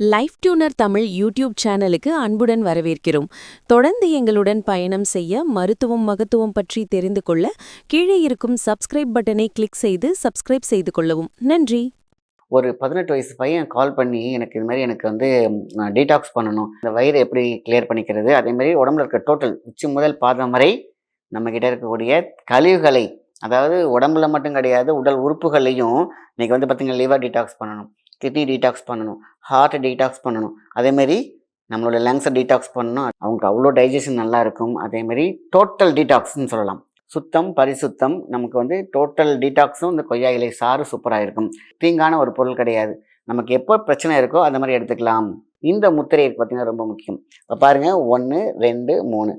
Life tuner Tamil YouTube சேனலுக்கு அன்புடன் வரவேற்கிறோம். தொடர்ந்து எங்களுடன் பயணம் செய்ய மருத்துவம் மகத்துவம் பற்றி தெரிந்து கொள்ள கீழே இருக்கும் சப்ஸ்கிரைப் பட்டனை கிளிக் செய்து சப்ஸ்கிரைப் செய்து கொள்ளவும். நன்றி. ஒரு பதினெட்டு வயசு பையன் கால் பண்ணி எனக்கு இது மாதிரி எனக்கு வந்து டீடாக்ஸ் பண்ணணும். இந்த வயிறு எப்படி கிளியர் பண்ணிக்கிறது? அதே மாதிரி உடம்புல இருக்க டோட்டல் உச்சி முதல் பாதம் வரை நம்ம கிட்ட இருக்கக்கூடிய கழிவுகளை அதாவது உடம்புல மட்டும் கிடையாது உடல் உறுப்புகளையும் இன்னைக்கு வந்து பார்த்தீங்கன்னா லிவர் டீடாக்ஸ் பண்ணணும். கிட்னி டீடாக்ஸ் பண்ணணும். ஹார்ட்டை டீடாக்ஸ் பண்ணணும். அதேமாரி நம்மளோட லங்ஸை டீடாக்ஸ் பண்ணணும் அவங்களுக்கு அவ்வளோ டைஜஷன் நல்லா இருக்கும். அதேமாரி டோட்டல் டீடாக்ஸ்னு சொல்லலாம். சுத்தம் பரிசுத்தம் நமக்கு வந்து டோட்டல் டீடாக்ஸும் இந்த கொய்யா இலை சாறு சூப்பராக இருக்கும். தீங்கான ஒரு பொருள் கிடையாது. நமக்கு எப்போ பிரச்சனை இருக்கோ அந்த மாதிரி எடுத்துக்கலாம். இந்த முத்திரை பார்த்தீங்கன்னா ரொம்ப முக்கியம். இப்போ பாருங்கள் ஒன்று ரெண்டு மூணு.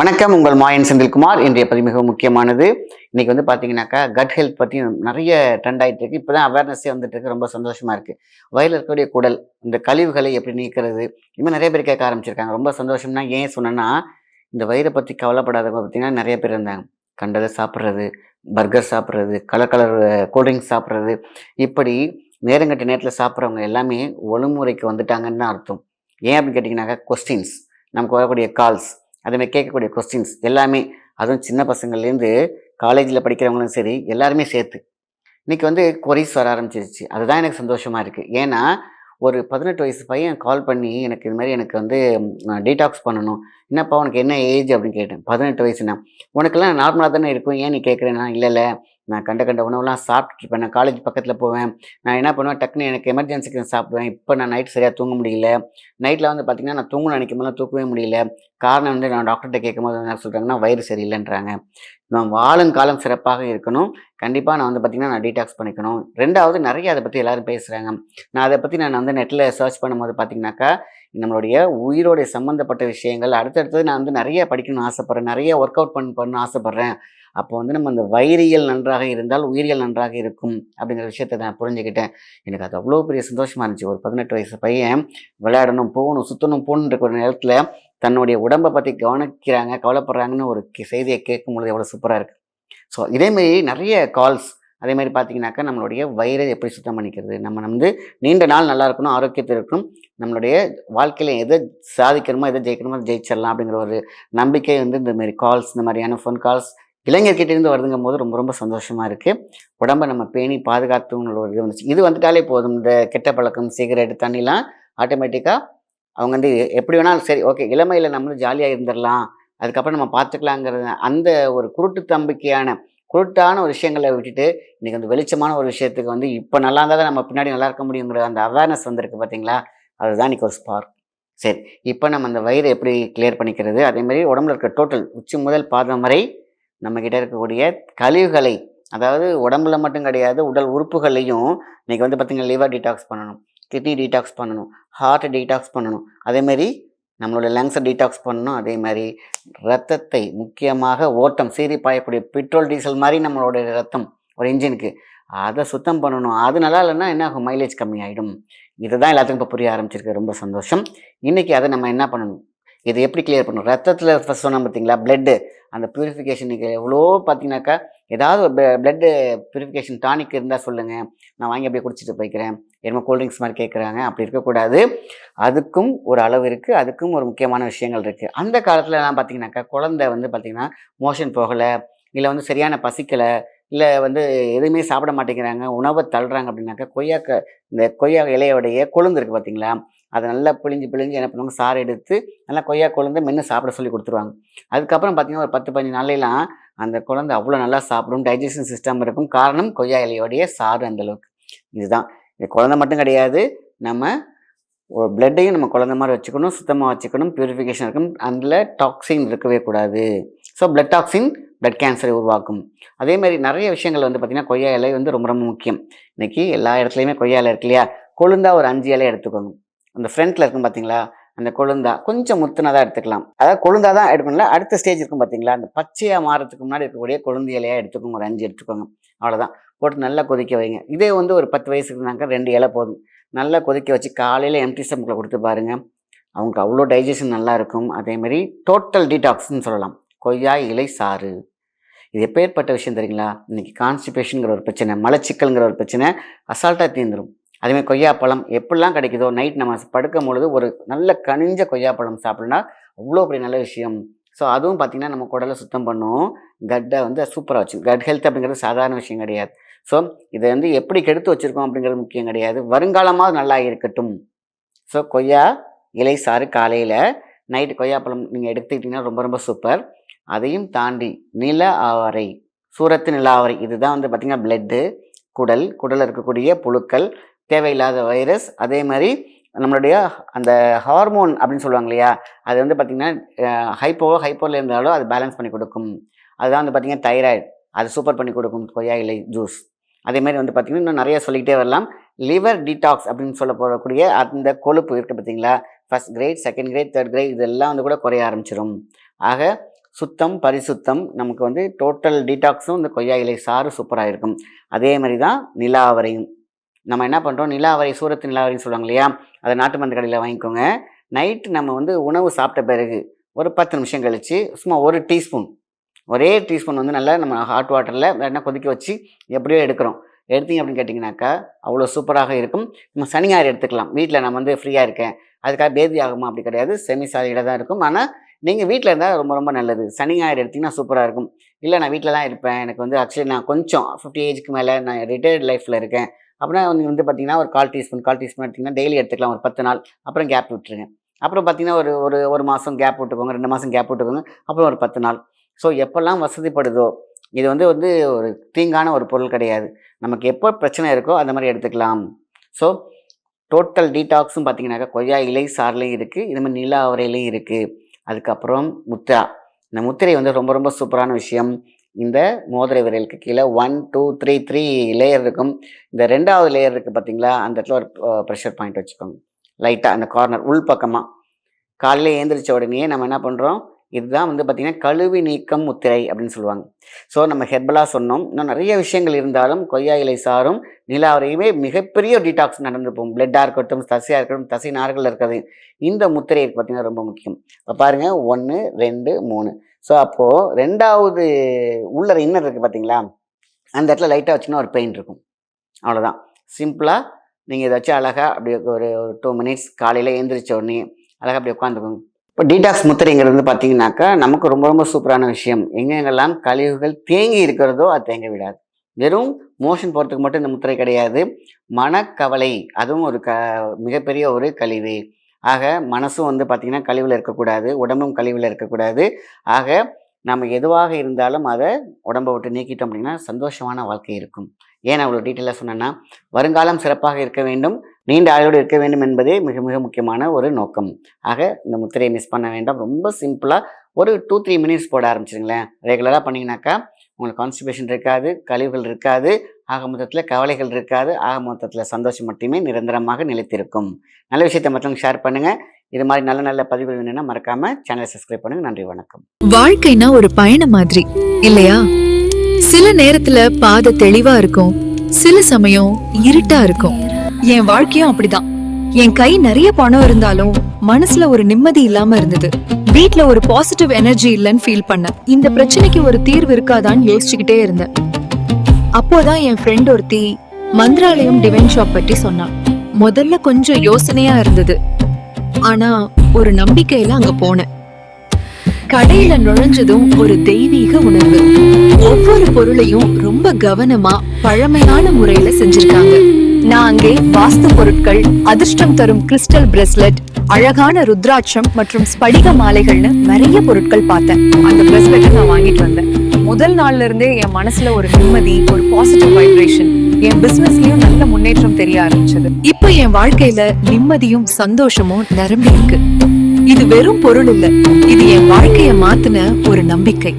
வணக்கம் உங்கள் மாயன் செந்தில்குமார். இன்றைய பதிவு மிக முக்கியமானது. இன்னைக்கு வந்து பார்த்தீங்கன்னாக்கா கட் ஹெல்த் பற்றி நிறைய ட்ரெண்ட் ஆகிட்டு இருக்கு. இப்போ தான் அவேர்னஸே வந்துட்டு இருக்கு. ரொம்ப சந்தோஷமா இருக்கு. வயலில் இருக்கக்கூடிய குடல் இந்த கழிவுகளை எப்படி நீக்கிறது இன்னும் நிறைய பேர் கேட்க ஆரம்பிச்சிருக்காங்க. ரொம்ப சந்தோஷம்னா ஏன் சொன்னேன்னா இந்த வயிறை பற்றி கவலைப்படாதவங்க பார்த்தீங்கன்னா நிறைய பேர் இருந்தாங்க. கண்டதை சாப்பிட்றது பர்கர் சாப்பிட்றது கலர் கலர் கூல்ட்ரிங்க்ஸ் சாப்பிட்றது. இப்படி நேரங்கட்ட நேரத்தில் சாப்பிட்றவங்க எல்லாமே ஒழுங்குமுறைக்கு வந்துட்டாங்கன்னு தான் அர்த்தம். ஏன் அப்படின்னு கேட்டிங்கனாக்கா கொஸ்டின்ஸ் நமக்கு வரக்கூடிய கால்ஸ் அதேமாதிரி கேட்கக்கூடிய கொஸ்டின்ஸ் எல்லாமே அதுவும் சின்ன பசங்கள்லேருந்து காலேஜில் படிக்கிறவங்களும் சரி எல்லாருமே சேர்த்து. இன்னைக்கு வந்து கொரிஸ் வர ஆரம்பிச்சிருச்சு. அதுதான் எனக்கு சந்தோஷமாக இருக்குது ஏன்னா ஒரு பதினெட்டு வயசு பையன் கால் பண்ணி எனக்கு இது மாதிரி எனக்கு வந்து டீடாக்ஸ் பண்ணணும். என்னப்பா உனக்கு என்ன ஏஜ் அப்படின்னு கேட்டேன். பதினெட்டு வயசுனா. உனக்கெல்லாம் நார்மலாக தானே இருக்கும். ஏன் நீ கேட்குறேன்னா? இல்லை இல்லை. நான் கண்ட கண்ட உணவுலாம் சாப்பிட்டுட்டு இருப்பேன் நான் காலேஜ் பக்கத்தில் போவேன். நான் என்ன பண்ணுவேன்? டக்குன்னு எனக்கு எமர்ஜென்சிக்கு நான் சாப்பிடுவேன். இப்போ நான் நைட் சரியாக தூங்க முடியல. நைட்டில் வந்து பார்த்தீங்கன்னா நான் தூங்கணும் நினைக்கும் போது தூக்கவே முடியல. காரணம் வந்து நான் டாக்டர்கிட்ட கேட்கும் போது என்ன சொல்கிறாங்கன்னா வயிறு சரியில்லைன்றாங்க. நான் வாழும் காலம் சிறப்பாக இருக்கணும். கண்டிப்பாக நான் வந்து பார்த்திங்கன்னா நான் டீடாக்ஸ் பண்ணிக்கணும். ரெண்டாவது நிறைய அதை பற்றி எல்லாரும் பேசுகிறாங்க நான் அதை பற்றி நான் வந்து நெட்டில் சர்ச் பண்ணும்போது பார்த்தீங்கன்னாக்கா நம்மளுடைய உயிரோடைய சம்மந்தப்பட்ட விஷயங்கள் அடுத்தடுத்தது நான் வந்து நிறைய படிக்கணும்னு ஆசைப்பட்றேன். நிறைய ஒர்க் அவுட் பண்ண பண்ணணும்னு ஆசைப்பட்றேன். அப்போ வந்து நம்ம அந்த வைரியல் நன்றாக இருந்தால் உயிரியல் நன்றாக இருக்கும் அப்படிங்கிற விஷயத்தை நான் புரிஞ்சுக்கிட்டேன். எனக்கு அது அவ்வளோ பெரிய சந்தோஷமாக இருந்துச்சு. ஒரு பதினெட்டு வயசு பையன் விளையாடணும் போகணும் சுற்றணும் போகணுன்ற ஒரு நேரத்தில் தன்னுடைய உடம்பை பற்றி கவனிக்கிறாங்க கவலைப்படுறாங்கன்னு ஒரு செய்தியை கேட்கும் பொழுது எவ்வளோ சூப்பராக இருக்குது ஸோ இதேமாரி நிறைய கால்ஸ் அதேமாதிரி பார்த்தீங்கன்னாக்கா நம்மளுடைய வயிறை எப்படி சுத்தம் பண்ணிக்கிறது? நம்ம வந்து நீண்ட நாள் நல்லா இருக்கணும் ஆரோக்கியத்தில் இருக்கணும். நம்மளுடைய வாழ்க்கையில் எதை சாதிக்கணுமோ எதை ஜெயிக்கணுமோ அதை ஜெயிச்சிடலாம் அப்படிங்கிற ஒரு நம்பிக்கை வந்து இந்த மாதிரி கால்ஸ் இந்த மாதிரியான ஃபோன் கால்ஸ் இளைஞர்கிட்ட இருந்து வருதுங்கும் போது ரொம்ப ரொம்ப சந்தோஷமா இருக்கு. உடம்ப நம்ம பேணி பாதுகாத்துங்கிற ஒரு இது வந்துச்சு. இது வந்துட்டாலே போதும். இந்த கெட்ட பழக்கம் சிகரெட் தண்ணிலாம் ஆட்டோமேட்டிக்காக அவங்க வந்து எப்படி வேணாலும் சரி ஓகே இளமையில் நம்ம வந்து ஜாலியாக இருந்துடலாம் அதுக்கப்புறம் நம்ம பார்த்துக்கலாங்கிறது அந்த ஒரு குருட்டு தம்பிக்கையான குருட்டான ஒரு விஷயங்களை விட்டுட்டு இன்னைக்கு வந்து வெளிச்சமான ஒரு விஷயத்துக்கு வந்து இப்போ நல்லா இருந்தால் தான் நம்ம பின்னாடி நல்லா இருக்க முடியுங்கிற அந்த அவேர்னஸ் வந்திருக்கு பார்த்தீங்களா அதுதான் இன்றைக்கி ஒரு ஸ்பார்க் சரி இப்போ நம்ம அந்த வயிறை எப்படி கிளியர் பண்ணிக்கிறது? அதேமாதிரி உடம்புல இருக்க டோட்டல் உச்சி முதல் பாதம் வரை நம்ம கிட்ட இருக்கக்கூடிய கழிவுகளை அதாவது உடம்புல மட்டும் கிடையாது உடல் உறுப்புகளையும் இன்னைக்கு வந்து பார்த்தீங்கன்னா லிவர் டீடாக்ஸ் பண்ணணும் கிட்னி டீடாக்ஸ் பண்ணணும் ஹார்ட் டீடாக்ஸ் பண்ணணும். அதேமாரி நம்மளோட லங்ஸை டீடாக்ஸ் பண்ணணும். அதே மாதிரி ரத்தத்தை முக்கியமாக ஓட்டம் சீறி பாயக்கூடிய பெட்ரோல் டீசல் மாதிரி நம்மளோட ரத்தம் ஒரு இன்ஜினுக்கு அதை சுத்தம் பண்ணணும். அது நல்லா இல்லைன்னா என்ன ஆகும்? மைலேஜ் கம்மியாயிடும். இதுதான் எல்லாத்துக்கும் இப்போ புரிய ஆரம்பிச்சிருக்கு. ரொம்ப சந்தோஷம். இன்னைக்கு அதை நம்ம என்ன பண்ணணும்? இதை எப்படி கிளியர் பண்ணணும்? ரத்தத்தில் ஃபஸ்ட் சொன்னோம் பார்த்தீங்களா? பிளட்டு அந்த பியூரிஃபிகேஷன் எவ்வளோ பார்த்தீங்கன்னாக்கா ஏதாவது ஒரு பிளட்டு பியூரிஃபிகேஷன் டானிக் இருந்தால் சொல்லுங்கள் நான் வாங்கி அப்படியே குடிச்சிட்டு போய்க்கிறேன். என்னமோ கூல்ட்ரிங்க்ஸ் மாதிரி கேட்குறாங்க அப்படி இருக்கக்கூடாது. அதுக்கும் ஒரு அளவு இருக்குது அதுக்கும் ஒரு முக்கியமான விஷயங்கள் இருக்குது அந்த காலத்துலலாம் பார்த்தீங்கன்னாக்கா குழந்தை வந்து பார்த்தீங்கன்னா மோஷன் போகலை. இல்லை வந்து சரியான பசிக்கலை. இல்லை வந்து எதுவுமே சாப்பிட மாட்டேங்கிறாங்க உணவை தள்ளுறாங்க அப்படின்னாக்கா கொய்யாக்க இந்த கொய்யா இலையோடைய கொழுந்து இருக்குது பார்த்தீங்களா அதை நல்லா பிழிஞ்சு பிழிஞ்சு என்ன பண்ணுவாங்க? சாறு எடுத்து நல்லா கொய்யா குழந்தை மென்று சாப்பிட சொல்லி கொடுத்துருவாங்க. அதுக்கப்புறம் பார்த்தீங்கன்னா ஒரு பத்து பதினஞ்சு நாளையெல்லாம் அந்த குழந்தை அவ்வளோ நல்லா சாப்பிடும் டைஜஷன் சிஸ்டம் இருக்கும் காரணம் கொய்யா இலையோடைய சாறு அந்தளவுக்கு இதுதான். இது குழந்தை மட்டும் கிடையாது. நம்ம ஒரு பிளட்டையும் நம்ம குழந்த மாதிரி வச்சுக்கணும் சுத்தமாக வச்சுக்கணும் பியூரிஃபிகேஷன் இருக்கணும் அதில் டாக்ஸின் இருக்கவே கூடாது. ஸோ பிளட் டாக்ஸின் பிளட் கேன்சரை உருவாக்கும். அதே மாதிரி நிறைய விஷயங்கள் வந்து பார்த்திங்கன்னா கொய்யா இலை வந்து ரொம்ப ரொம்ப முக்கியம். இன்றைக்கி எல்லா இடத்துலையுமே கொய்யா இலை இருக்கு இல்லையா? கொழுந்தா ஒரு அஞ்சு இலை எடுத்துக்கோங்க. அந்த ஃப்ரண்ட்டில் இருக்கும் பார்த்தீங்களா அந்த கொழுந்தா கொஞ்சம் முத்துனதாக எடுத்துக்கலாம். அதாவது கொழுந்தா தான் எடுக்கணும்ல அடுத்த ஸ்டேஜ் இருக்கும் பார்த்தீங்களா அந்த பச்சையாக மாறதுக்கு முன்னாடி இருக்கக்கூடிய கொழுந்து இலையாக எடுத்துக்கோங்க ஒரு அஞ்சு எடுத்துக்கோங்க. அவ்வளோதான் போட்டு நல்லா கொதிக்க வைங்க. இதே வந்து ஒரு பத்து வயசுக்கு இருந்தாங்க ரெண்டு இலை போதும். நல்லா கொதிக்க வச்சு காலையில் எம்டி ஸ்டமக்கில் கொடுத்து பாருங்கள் அவங்களுக்கு அவ்வளோ டைஜஷன் நல்லாயிருக்கும் அதேமாரி அதேமாதிரி டோட்டல் டீடாக்ஸ்னு சொல்லலாம். கொய்யா இலை சாறு. இது எப்பேற்பட்ட விஷயம் தெரியுங்களா? இன்னைக்கு கான்ஸ்டிபேஷனுங்கிற ஒரு பிரச்சனை மலச்சிக்கல்ங்கிற ஒரு பிரச்சனை அசால்ட்டாக தீர்ந்துடும் அதேமாதிரி கொய்யாப்பழம் எப்படிலாம் கிடைக்குதோ நைட் நம்ம படுக்கும் பொழுது ஒரு நல்ல கனிஞ்ச கொய்யாப்பழம் சாப்பிட்னா அவ்வளோ பெரிய நல்ல விஷயம். ஸோ அதுவும் பார்த்திங்கன்னா நம்ம குடலை சுத்தம் பண்ணும். கட்டை வந்து சூப்பராக வச்சு கட் ஹெல்த் அப்படிங்கிறது சாதாரண விஷயம் கிடையாது. ஸோ இதை வந்து எப்படி கெடுத்து வச்சுருக்கோம் அப்படிங்கிறது முக்கியம் கிடையாது. வருங்காலமாக நல்லா இருக்கட்டும். ஸோ கொய்யா இலை சாறு காலையில். நைட்டு கொய்யாப்பழம் நீங்கள் எடுத்துக்கிட்டிங்கன்னா ரொம்ப ரொம்ப சூப்பர் அதையும் தாண்டி நில ஆவரை சூரத்து நில ஆவரை இதுதான் வந்து பார்த்திங்கன்னா பிளட்டு குடல் குடலில் இருக்கக்கூடிய புழுக்கள் தேவையில்லாத வைரஸ் அதே மாதிரி நம்மளுடைய அந்த ஹார்மோன் அப்படின்னு சொல்லுவாங்க இல்லையா அது வந்து பார்த்திங்கன்னா ஹைப்போவோ ஹைப்போவில் இருந்தாலும் அது பேலன்ஸ் பண்ணி கொடுக்கும். அதுதான் வந்து பார்த்திங்கன்னா தைராய்டு அது சூப்பர் பண்ணி கொடுக்கும் கொய்யா இலை ஜூஸ் அதே மாதிரி வந்து பார்த்திங்கன்னா இன்னும் நிறைய சொல்லிக்கிட்டே வரலாம். லிவர் டீடாக்ஸ் அப்படின்னு சொல்ல போகக்கூடிய அந்த கொழுப்பு இருக்குது பார்த்தீங்களா first grade second grade third grade இதெல்லாம் வந்து கூட குறைய ஆரம்பிச்சிடும் ஆக சுத்தம் பரிசுத்தம் நமக்கு வந்து டோட்டல் டீடாக்ஸும் இந்த கொய்யா இலை சாறு சூப்பராக இருக்கும். அதே மாதிரி தான் நிலாவரையும். நம்ம என்ன பண்ணுறோம் நிலாவரை சூரத்து நிலாவரின்னு சொல்லுவாங்க இல்லையா? அதை நாட்டு மருந்து கடையில் வாங்கிக்கோங்க. நைட்டு நம்ம வந்து உணவு சாப்பிட்ட பிறகு ஒரு பத்து நிமிஷம் கழித்து சும்மா ஒரு டீஸ்பூன் ஒரே டீஸ்பூன் வந்து நல்லா நம்ம ஹாட் வாட்டரில் என்ன கொதிக்க வச்சு எப்படியோ எடுக்கிறோம். எடுத்தீங்க அப்படின்னு கேட்டிங்கனாக்கா அவ்வளோ சூப்பராக இருக்கும். நம்ம சனி ஞாயிறு எடுத்துக்கலாம். வீட்டில் நான் வந்து ஃப்ரீயாக இருக்கேன். அதுக்காக பேதி ஆகுமா? அப்படி கிடையாது. செமி சாலிடாக தான் இருக்கும். ஆனால் நீங்கள் வீட்டில் இருந்தால் ரொம்ப ரொம்ப நல்லது. சனி ஞாயிறு எடுத்திங்கன்னா சூப்பராக இருக்கும். இல்லை நான் வீட்டில் தான் இருப்பேன். எனக்கு வந்து ஆக்சுவலி நான் கொஞ்சம் ஃபிஃப்டி ஏஜ்க்கு மேலே நான் ரிட்டையர்ட் லைஃப்பில் இருக்கேன். அப்படின்னா நீங்கள் வந்து பார்த்தீங்கன்னா ஒரு கால் டீஸ்பூன் கால் டீஸ்பூன் எடுத்திங்கன்னா டெய்லி எடுத்துக்கலாம். ஒரு பத்து நாள். அப்புறம் கேப் விட்டுருங்க. அப்புறம் பார்த்தீங்கன்னா ஒரு ஒரு ஒரு மாதம் கேப் விட்டுக்கோங்க. ரெண்டு மாதம் கேப் விட்டுக்கோங்க. அப்புறம் ஒரு பத்து நாள். ஸோ எப்போல்லாம் வசதிப்படுதோ இது வந்து வந்து ஒரு தீங்கான ஒரு பொருள் கிடையாது. நமக்கு எப்போ பிரச்சனை இருக்கோ அந்த மாதிரி எடுத்துக்கலாம். ஸோ டோட்டல் டீடாக்ஸும் பார்த்தீங்கன்னாக்கா கொய்யா இலை சார்லேயும் இருக்குது இது மாதிரி நிலா அவரையிலையும் இருக்குது அதுக்கப்புறம் முத்ரா. இந்த முத்திரை வந்து ரொம்ப ரொம்ப சூப்பரான விஷயம். இந்த மோதிரை விரலுக்கு கீழே one two three three layer இருக்கும். இந்த ரெண்டாவது லேயர் இருக்குது பார்த்தீங்களா அந்த இடத்துல ஒரு ப்ரெஷர் பாயிண்ட் வச்சுக்கோங்க. லைட்டாக அந்த கார்னர் உள் பக்கமாக காலையில் ஏந்திரிச்ச உடனே நம்ம என்ன பண்ணுறோம் இதுதான் வந்து பார்த்திங்கன்னா கழுவி நீக்கம் முத்திரை அப்படின்னு சொல்லுவாங்க. ஸோ நம்ம ஹெர்பலாக சொன்னோம். இன்னும் நிறைய விஷயங்கள் இருந்தாலும் கொய்யா இலை சாரும் நிலாவரையுமே மிகப்பெரிய டீடாக்ஸ் நடந்துப்போம் பிளட்டாக இருக்கட்டும் தசையாக இருக்கட்டும் தசை நார்கள் இருக்கிறது. இந்த முத்திரை பார்த்திங்கன்னா ரொம்ப முக்கியம். இப்போ பாருங்கள் ஒன்று ரெண்டு மூணு. ஸோ அப்போது ரெண்டாவது உள்ளற இன்னர் இருக்குது பார்த்தீங்களா அந்த இடத்துல லைட்டாக வச்சுன்னா ஒரு பெயின் இருக்கும். அவ்வளோதான் சிம்பிளாக நீங்கள் இதை வச்சு அழகாக அப்படி ஒரு ஒரு டூ மினிட்ஸ் காலையில் எழுந்திரிச்ச உடனே அழகாக அப்படி உட்காந்துக்கோங்க இப்போ டீடாக்ஸ் முத்திரைங்கிறது வந்து பார்த்தீங்கன்னாக்கா நமக்கு ரொம்ப ரொம்ப சூப்பரான விஷயம். எங்கெங்கெல்லாம் கழிவுகள் தேங்கி இருக்கிறதோ அது தேங்க விடாது. வெறும் மோஷன் போகிறதுக்கு மட்டும் இந்த முத்திரை கிடையாது. மனக்கவலை அதுவும் ஒரு க மிகப்பெரிய ஒரு கழிவு. ஆக மனசும் வந்து பார்த்திங்கன்னா கழிவில் இருக்கக்கூடாது உடம்பும் கழிவில் இருக்கக்கூடாது. ஆக நம்ம எதுவாக இருந்தாலும் அதை உடம்பை விட்டு நீக்கிட்டோம் அப்படின்னா சந்தோஷமான வாழ்க்கை இருக்கும். ஏன் அவ்வளோ டீட்டெயிலாக சொன்னேன்னா வருங்காலம் சிறப்பாக இருக்க வேண்டும். நீண்ட ஆயுளோடு இருக்க வேண்டும் என்பதே மிக மிக முக்கியமான ஒரு நோக்கம். ஆக இந்த முத்திரையை மிஸ் பண்ண வேண்டாம். ரொம்ப சிம்பிளாக ஒரு டூ த்ரீ மினிட்ஸ் போட ஆரம்பிச்சிருங்களேன். ரெகுலராக பண்ணிங்கனாக்கா உங்களுக்கு கான்ஸ்டிபேஷன் இருக்காது கழிவுகள் இருக்காது ஆக மொத்தத்தில் கவலைகள் இருக்காது ஆக மொத்தத்தில் சந்தோஷம் மட்டுமே நிரந்தரமாக நிலைத்திருக்கும். நல்ல விஷயத்தை மற்றவங்க ஷேர் பண்ணுங்கள் இது மாதிரி நல்ல நல்ல பதிவு வேணும்னா மறக்காமல் சேனலை சப்ஸ்கிரைப் பண்ணுங்கள் நன்றி வணக்கம். வாழ்க்கைனா ஒரு பயணம் மாதிரி இல்லையா? சில நேரத்துல பாதை தெளிவா இருக்கும் சில சமயம் இருட்டா இருக்கும். என் வாழ்க்கையும் அப்படிதான். என் கை நிறைய பணம் இருந்தாலும் மனசுல ஒரு நிம்மதி இல்லாம இருந்தது. வீட்ல ஒரு பாசிட்டிவ் எனர்ஜி இல்லைன்னு ஃபீல் பண்ணேன். இந்த பிரச்சனைக்கு ஒரு தீர்வு இருக்காதான்னு யோசிச்சுக்கிட்டே இருந்தேன். அப்போதான் என் ஃப்ரெண்ட் ஒருத்தி மந்திராலயம் டிவைன் ஷாப் பற்றி சொன்னான் முதல்ல கொஞ்சம் யோசனையா இருந்தது. ஆனா ஒரு நம்பிக்கையில அங்க போனேன். கடையில நுழைஞ்சதும் ஒரு தெய்வீக உணர்வு. ஒவ்வொரு பொருளையும் ரொம்ப கவனமா பழமையான முறையில செஞ்சிருக்காங்க. நான் அங்கே வாஸ்து பொருட்கள் அதிர்ஷ்டம் தரும் கிறிஸ்டல் பிரஸ்லெட் அழகான ருத்ராட்சம் மற்றும் ஸ்படிக மாலைகள்னு நிறைய பொருட்கள் பார்த்தேன். அந்த பிரஸ்லெட்டை நான் வாங்கிட்டு வந்தேன். முதல் நாள்ல இருந்தே என் மனசுல ஒரு நிம்மதி ஒரு பாசிட்டிவ் வைப்ரேஷன் என் பிசினஸ்லயும் நல்ல முன்னேற்றம் தெரிய ஆரம்பிச்சது. இப்போ என் வாழ்க்கையில நிம்மதியும் சந்தோஷமும் நிரம்பி இருக்கு. இது வெறும் பொருள் இல்ல இது என் வாழ்க்கைய மாத்தின ஒரு நம்பிக்கை.